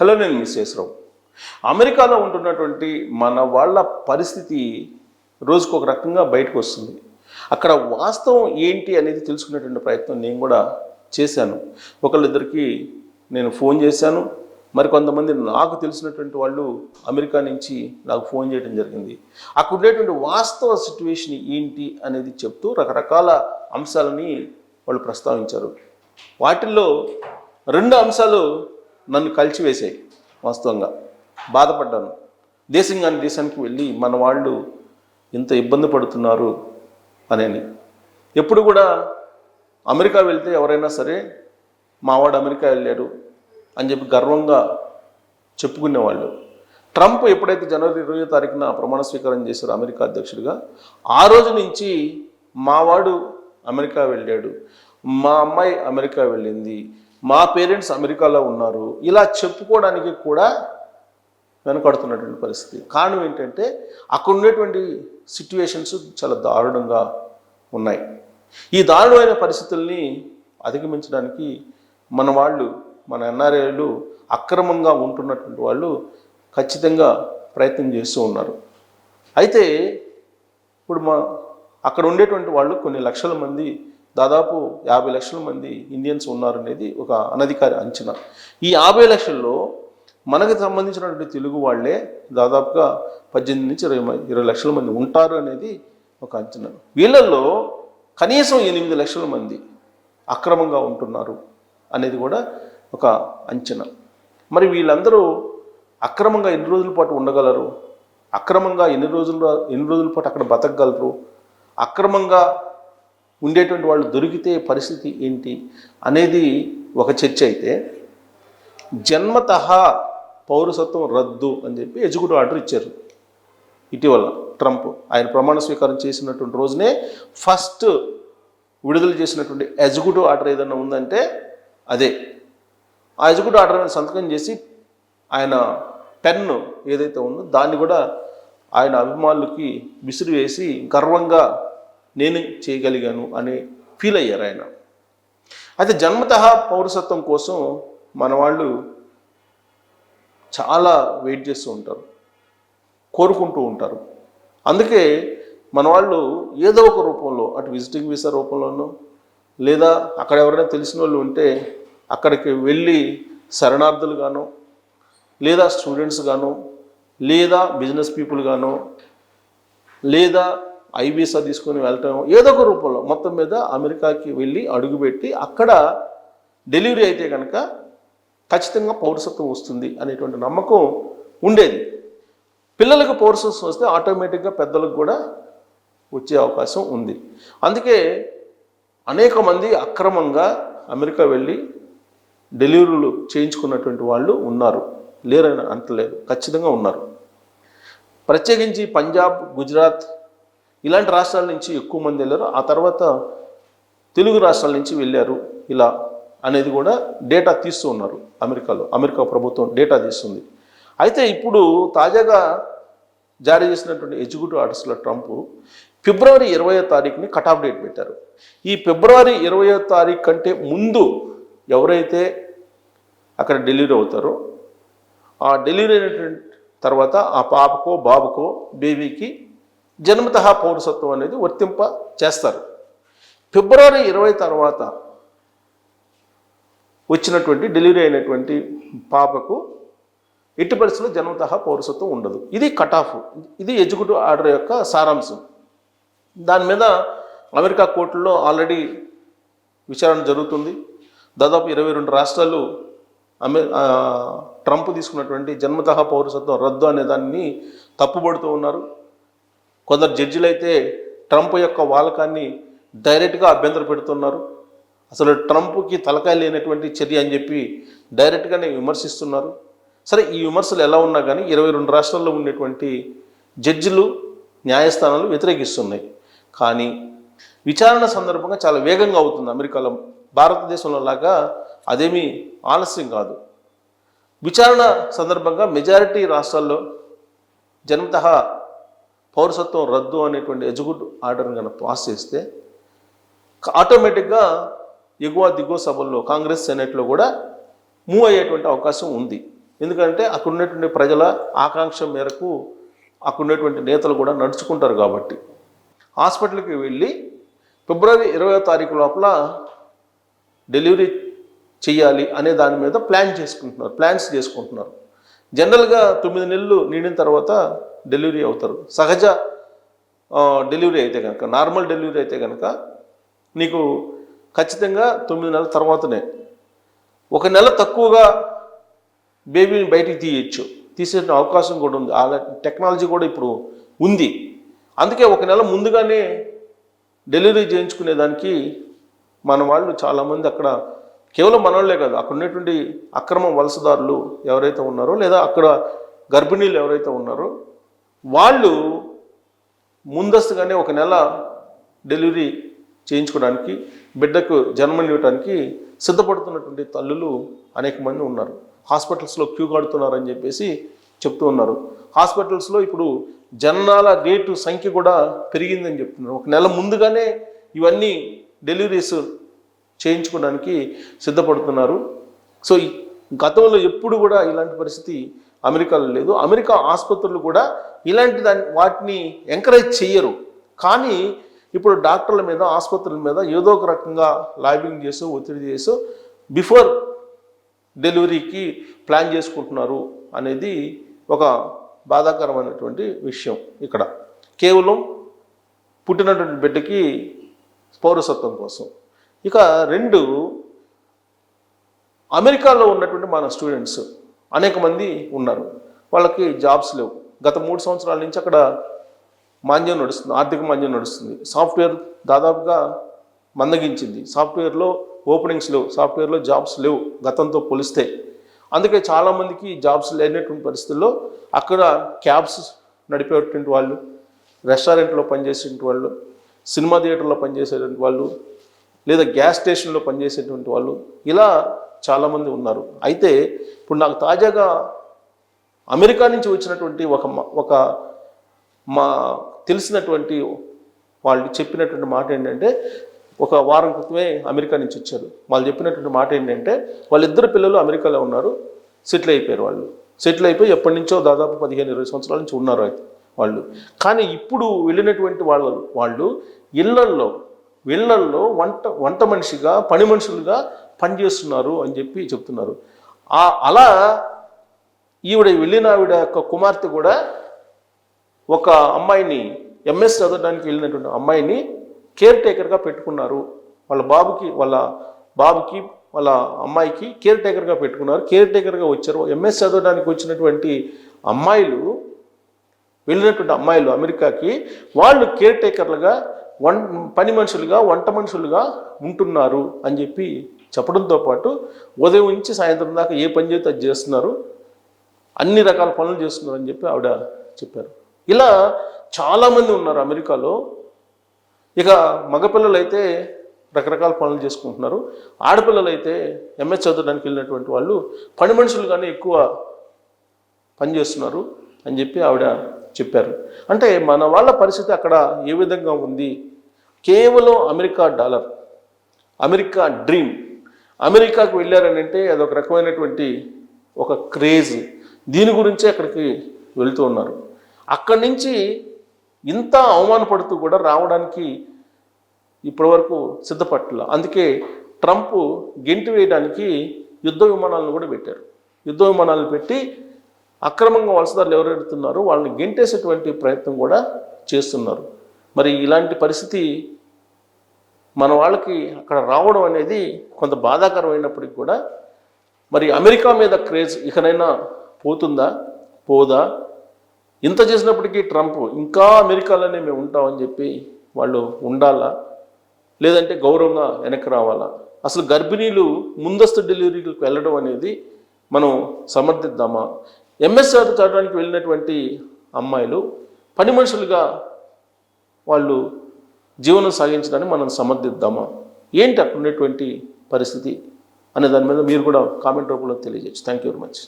Hello నేను miss చేసరావు అమెరికాలో ఉంటున్నటువంటి మన వాళ్ళ పరిస్థితి రోజుకు ఒక రకంగా బయటకు వస్తుంది. అక్కడ వాస్తవం ఏంటి అనేది తెలుసుకునేటువంటి ప్రయత్నం నేను కూడా చేశాను. ఒకళ్ళిద్దరికి నేను ఫోన్ చేశాను. మరి కొంతమంది నాకు తెలిసినటువంటి వాళ్ళు అమెరికా నుంచి నాకు ఫోన్ చేయడం జరిగింది. అక్కడ ఉండేటువంటి వాస్తవ సిచ్యువేషన్ ఏంటి అనేది చెప్తూ రకరకాల అంశాలని వాళ్ళు ప్రస్తావించారు. వాటిల్లో రెండు అంశాలు నన్ను కలిచివేశాయి వాస్తవంగా. బాధపడ్డాను. దేశం కానీ దేశానికి వెళ్ళి మన వాళ్ళు ఇంత ఇబ్బంది పడుతున్నారు అనేది ఎప్పుడు కూడా అమెరికా వెళ్తే ఎవరైనా సరే మావాడు అమెరికా వెళ్ళాడు అని చెప్పి గర్వంగా చెప్పుకునేవాళ్ళు. ట్రంప్ ఎప్పుడైతే జనవరి ఇరవై తారీఖున ప్రమాణ స్వీకారం చేశారో అమెరికా అధ్యక్షుడిగా ఆ రోజు నుంచి మావాడు అమెరికా వెళ్ళాడు. మా అమ్మాయి అమెరికా వెళ్ళింది. మా పేరెంట్స్ అమెరికాలో ఉన్నారు. ఇలా చెప్పుకోవడానికి కూడా వెనకడుతున్నటువంటి పరిస్థితి. కారణం ఏంటంటే అక్కడ ఉండేటువంటి సిట్యువేషన్స్ చాలా దారుణంగా ఉన్నాయి. ఈ దారుణమైన పరిస్థితుల్ని అధిగమించడానికి మన వాళ్ళు మన ఎన్ఆర్ఐలు అక్రమంగా ఉంటున్నటువంటి వాళ్ళు ఖచ్చితంగా ప్రయత్నం చేస్తూ ఉన్నారు. అయితే ఇప్పుడు మా అక్కడ ఉండేటువంటి వాళ్ళు కొన్ని లక్షల మంది దాదాపు యాభై లక్షల మంది ఇండియన్స్ ఉన్నారు అనేది ఒక అనధికారి అంచనా. ఈ యాభై లక్షల్లో మనకు సంబంధించినటువంటి తెలుగు వాళ్ళే దాదాపుగా పద్దెనిమిది నుంచి ఇరవై ఇరవై లక్షల మంది ఉంటారు అనేది ఒక అంచనా. వీళ్ళల్లో కనీసం ఎనిమిది లక్షల మంది అక్రమంగా ఉంటున్నారు అనేది కూడా ఒక అంచనా. మరి వీళ్ళందరూ అక్రమంగా ఎన్ని రోజుల పాటు ఉండగలరు? అక్రమంగా ఎన్ని రోజుల ఎన్ని రోజుల పాటు అక్కడ బతకగలరు? అక్రమంగా ఉండేటువంటి వాళ్ళు దొరికితే పరిస్థితి ఏంటి అనేది ఒక చర్చ అయితే జన్మత పౌరసత్వం రద్దు అని చెప్పి ఎగ్జిక్యూటివ్ ఆర్డర్ ఇచ్చారు. ఇటీవల ట్రంప్ ఆయన ప్రమాణ స్వీకారం చేసినటువంటి రోజునే ఫస్ట్ విడుదల చేసినటువంటి ఎగ్జిక్యూటివ్ ఆర్డర్ ఏదైనా ఉందంటే అదే. ఆ ఎగ్జిక్యూటివ్ ఆర్డర్ మీద సంతకం చేసి ఆయన పెన్ ఏదైతే ఉందో దాన్ని కూడా ఆయన అభిమానులకి విసిరివేసి గర్వంగా నేను చేయగలిగాను అని ఫీల్ అయ్యారు ఆయన. అయితే జన్మత పౌరసత్వం కోసం మన వాళ్ళు చాలా వెయిట్ చేస్తూ ఉంటారు కోరుకుంటూ ఉంటారు. అందుకే మన వాళ్ళు ఏదో ఒక రూపంలో అటు విజిటింగ్ వీసా రూపంలోనో లేదా అక్కడ ఎవరైనా తెలిసిన వాళ్ళు ఉంటే అక్కడికి వెళ్ళి శరణార్థులుగానో లేదా స్టూడెంట్స్ గాను లేదా బిజినెస్ పీపుల్ గాను లేదా ఐ వీసా తీసుకొని వెళ్ళటం ఏదో ఒక రూపంలో మొత్తం మీద అమెరికాకి వెళ్ళి అడుగుపెట్టి అక్కడ డెలివరీ అయితే కనుక ఖచ్చితంగా పౌరసత్వం వస్తుంది అనేటువంటి నమ్మకం ఉండేది. పిల్లలకు పౌరసత్వం వస్తే ఆటోమేటిక్గా పెద్దలకు కూడా వచ్చే అవకాశం ఉంది. అందుకే అనేక మంది అక్రమంగా అమెరికా వెళ్ళి డెలివరీలు చేయించుకున్నటువంటి వాళ్ళు ఉన్నారు. లేరని అంటలేదు ఖచ్చితంగా ఉన్నారు. ప్రత్యేకించి పంజాబ్ గుజరాత్ ఇలాంటి రాష్ట్రాల నుంచి ఎక్కువ మంది వెళ్ళారు. ఆ తర్వాత తెలుగు రాష్ట్రాల నుంచి వెళ్ళారు. ఇలా అనేది కూడా డేటా తీస్తూ ఉన్నారు అమెరికాలో. అమెరికా ప్రభుత్వం డేటా తీస్తుంది. అయితే ఇప్పుడు తాజాగా జారీ చేసినటువంటి ఎగ్జిక్యూటివ్ ఆర్డర్స్లో ట్రంప్ ఫిబ్రవరి ఇరవయో తారీఖుని కట్ ఆఫ్ డేట్ పెట్టారు. ఈ ఫిబ్రవరి ఇరవయో తారీఖు కంటే ముందు ఎవరైతే అక్కడ డెలివరీ అవుతారో ఆ డెలివరీ అయినటువంటి తర్వాత ఆ పాపకో బాబుకో బేబీకి జన్మత పౌరసత్వం అనేది వర్తింప చేస్తారు. ఫిబ్రవరి ఇరవై తర్వాత వచ్చినటువంటి డెలివరీ అయినటువంటి పాపకు ఎట్టి పరిస్థితుల్లో జన్మత పౌరసత్వం ఉండదు. ఇది కట్ ఆఫ్ ఇది ఎగ్జిక్యూటివ్ ఆర్డర్ యొక్క సారాంశం. దాని మీద అమెరికా కోర్టులో ఆల్రెడీ విచారణ జరుగుతుంది. దాదాపు ఇరవై రెండు రాష్ట్రాలు అమె ట్రంప్ తీసుకున్నటువంటి జన్మత పౌరసత్వం రద్దు అనే దాన్ని తప్పుబడుతూ ఉన్నారు. కొందరు జడ్జిలు అయితే ట్రంప్ యొక్క వాలకాన్ని డైరెక్ట్గా అభ్యంతర పెడుతున్నారు. అసలు ట్రంప్కి తలకాయ లేనటువంటి చర్య అని చెప్పి డైరెక్ట్గానే విమర్శిస్తున్నారు. సరే ఈ విమర్శలు ఎలా ఉన్నా కానీ ఇరవై రెండు రాష్ట్రాల్లో ఉండేటువంటి జడ్జిలు న్యాయస్థానాలు వ్యతిరేకిస్తున్నాయి. కానీ విచారణ సందర్భంగా చాలా వేగంగా అవుతుంది అమెరికాలో. భారతదేశంలో లాగా అదేమీ ఆలస్యం కాదు. విచారణ సందర్భంగా మెజారిటీ రాష్ట్రాల్లో జన్మత పౌరసత్వం రద్దు అనేటువంటి ఎగ్జిక్యూటివ్ ఆర్డర్ని కనుక పాస్ చేస్తే ఆటోమేటిక్గా ఎగువ దిగువ సభల్లో కాంగ్రెస్ సెనెట్లో కూడా మూవ్ అయ్యేటువంటి అవకాశం ఉంది. ఎందుకంటే అక్కడ ఉన్నటువంటి ప్రజల ఆకాంక్ష మేరకు అక్కడ ఉన్నటువంటి నేతలు కూడా నడుచుకుంటారు కాబట్టి. హాస్పిటల్కి వెళ్ళి ఫిబ్రవరి ఇరవై తారీఖు లోపల డెలివరీ చేయాలి అనే దాని మీద ప్లాన్ చేసుకుంటున్నారు ప్లాన్స్ చేసుకుంటున్నారు. జనరల్గా తొమ్మిది నెలలు నిండిన తర్వాత డెలివరీ అవుతారు. సహజ డెలివరీ అయితే కనుక నార్మల్ డెలివరీ అయితే కనుక నీకు ఖచ్చితంగా తొమ్మిది నెలల తర్వాతనే ఒక నెల తక్కువగా బేబీని బయటికి తీయచ్చు. తీసే అవకాశం కూడా ఉంది. అలా టెక్నాలజీ కూడా ఇప్పుడు ఉంది. అందుకే ఒక నెల ముందుగానే డెలివరీ చేయించుకునే దానికి మన వాళ్ళు చాలామంది అక్కడ కేవలం మనవాళ్ళే కాదు అక్కడ ఉన్నటువంటి అక్రమ వలసదారులు ఎవరైతే ఉన్నారో లేదా అక్కడ గర్భిణీలు ఎవరైతే ఉన్నారో వాళ్ళు ముందస్తుగానే ఒక నెల డెలివరీ చేయించుకోవడానికి బిడ్డకు జన్మనివ్వడానికి సిద్ధపడుతున్నటువంటి తల్లులు అనేక మంది ఉన్నారు. హాస్పిటల్స్లో క్యూ కడుతున్నారని చెప్పేసి చెప్తూ ఉన్నారు. హాస్పిటల్స్లో ఇప్పుడు జనాల రేటు సంఖ్య కూడా పెరిగిందని చెప్తున్నారు. ఒక నెల ముందుగానే ఇవన్నీ డెలివరీస్ చేయించుకోవడానికి సిద్ధపడుతున్నారు. సో గతంలో ఎప్పుడు కూడా ఇలాంటి పరిస్థితి అమెరికాలో లేదు. అమెరికా ఆసుపత్రులు కూడా ఇలాంటి దాని వాటిని ఎంకరేజ్ చేయరు కానీ ఇప్పుడు డాక్టర్ల మీద ఆసుపత్రుల మీద ఏదో ఒక రకంగా లాబింగ్ చేసో ఒత్తిడి చేసో బిఫోర్ డెలివరీకి ప్లాన్ చేసుకుంటున్నారు అనేది ఒక బాధాకరమైనటువంటి విషయం ఇక్కడ. కేవలం పుట్టినటువంటి బిడ్డకి పౌరసత్వం కోసం. ఇక రెండు అమెరికాలో ఉన్నటువంటి మన స్టూడెంట్స్ అనేక మంది ఉన్నారు. వాళ్ళకి జాబ్స్ లేవు. గత మూడు సంవత్సరాల నుంచి అక్కడ మాంద్యం నడుస్తుంది ఆర్థిక మాంద్యం నడుస్తుంది. సాఫ్ట్వేర్ దాదాపుగా మందగించింది. సాఫ్ట్వేర్లో ఓపెనింగ్స్ లేవు సాఫ్ట్వేర్లో జాబ్స్ లేవు గతంతో పోలిస్తే. అందుకే చాలామందికి జాబ్స్ లేనటువంటి పరిస్థితుల్లో అక్కడ క్యాబ్స్ నడిపేటువంటి వాళ్ళు రెస్టారెంట్లో పనిచేసేటువంటి వాళ్ళు సినిమా థియేటర్లో పనిచేసేటువంటి వాళ్ళు లేదా గ్యాస్ స్టేషన్లో పనిచేసేటువంటి వాళ్ళు ఇలా చాలామంది ఉన్నారు. అయితే ఇప్పుడు నాకు తాజాగా అమెరికా నుంచి వచ్చినటువంటి ఒక ఒక మా తెలిసినటువంటి వాళ్ళు చెప్పినటువంటి మాట ఏంటంటే ఒక వారం క్రితమే అమెరికా నుంచి వచ్చారు. వాళ్ళు చెప్పినటువంటి మాట ఏంటంటే వాళ్ళిద్దరు పిల్లలు అమెరికాలో ఉన్నారు సెటిల్ అయిపోయారు వాళ్ళు. సెటిల్ అయిపోయి ఎప్పటి నుంచో దాదాపు పదిహేను ఇరవై సంవత్సరాల నుంచి ఉన్నారు అయితే వాళ్ళు. కానీ ఇప్పుడు వెళ్ళినటువంటి వాళ్ళు వాళ్ళు ఇళ్ళల్లో ఇళ్ళల్లో వంట వంట మనిషిగా పని మనుషులుగా పనిచేస్తున్నారు అని చెప్పి చెప్తున్నారు. ఆ అలా ఈవిడ వెళ్ళిన ఆవిడ యొక్క కుమార్తె కూడా ఒక అమ్మాయిని ఎంఎస్ చదవడానికి వెళ్ళినటువంటి అమ్మాయిని కేర్ టేకర్గా పెట్టుకున్నారు. వాళ్ళ బాబుకి వాళ్ళ బాబుకి వాళ్ళ అమ్మాయికి కేర్ టేకర్గా పెట్టుకున్నారు. కేర్ టేకర్గా వచ్చారు. ఎంఎస్ చదవడానికి వచ్చినటువంటి అమ్మాయిలు వెళ్ళినటువంటి అమ్మాయిలు అమెరికాకి వాళ్ళు కేర్ టేకర్లుగా వన్ పని మనుషులుగా వంట మనుషులుగా ఉంటున్నారు అని చెప్పి చెప్పడంతో పాటు ఉదయం నుంచి సాయంత్రం దాకా ఏ పని చేస్తే అది చేస్తున్నారు అన్ని రకాల పనులు చేస్తున్నారు అని చెప్పి ఆవిడ చెప్పారు. ఇలా చాలామంది ఉన్నారు అమెరికాలో. ఇక మగపిల్లలు అయితే రకరకాల పనులు చేసుకుంటున్నారు. ఆడపిల్లలు అయితే ఎంఎస్ చదవడానికి వెళ్ళినటువంటి వాళ్ళు పని మనుషులుగానే ఎక్కువ పనిచేస్తున్నారు అని చెప్పి ఆవిడ చెప్పారు. అంటే మన వాళ్ళ పరిస్థితి అక్కడ ఏ విధంగా ఉంది? కేవలం అమెరికా డాలర్ అమెరికా డ్రీమ్ అమెరికాకు వెళ్ళారని అంటే అదొక రకమైనటువంటి ఒక క్రేజ్. దీని గురించే అక్కడికి వెళుతూ ఉన్నారు. అక్కడి నుంచి ఇంత అవమానపడుతూ కూడా రావడానికి ఇప్పటివరకు సిద్ధపట్ల అందుకే ట్రంప్ గెంటి వేయడానికి యుద్ధ విమానాలను కూడా పెట్టారు. యుద్ధ విమానాలు పెట్టి అక్రమంగా వలసదారులు ఎవరెడుతున్నారో వాళ్ళని గెంటేసేటువంటి ప్రయత్నం కూడా చేస్తున్నారు. మరి ఇలాంటి పరిస్థితి మన వాళ్ళకి అక్కడ రావడం అనేది కొంత బాధాకరమైనప్పటికి కూడా మరి అమెరికా మీద క్రేజ్ ఇకనైనా పోతుందా? పోదా? ఇంత చేసినప్పటికీ ట్రంప్ ఇంకా అమెరికాలోనే మేము ఉంటామని చెప్పి వాళ్ళు ఉండాలా? లేదంటే గౌరవంగా వెనక్కి రావాలా? అసలు గర్భిణీలు ముందస్తు డెలివరీలకు వెళ్ళడం అనేది మనం సమర్థిద్దామా? ఎంఎస్ఆర్ చదవడానికి వెళ్ళినటువంటి అమ్మాయిలు పని మనుషులుగా వాళ్ళు జీవనం సాగించడానికి మనం సమర్థిద్దామా? ఏంటి అక్కడ ఉండేటువంటి పరిస్థితి? అనే దాని మీద మీరు కూడా కామెంట్ రూపంలో తెలియజేయచ్చు. Thank you very much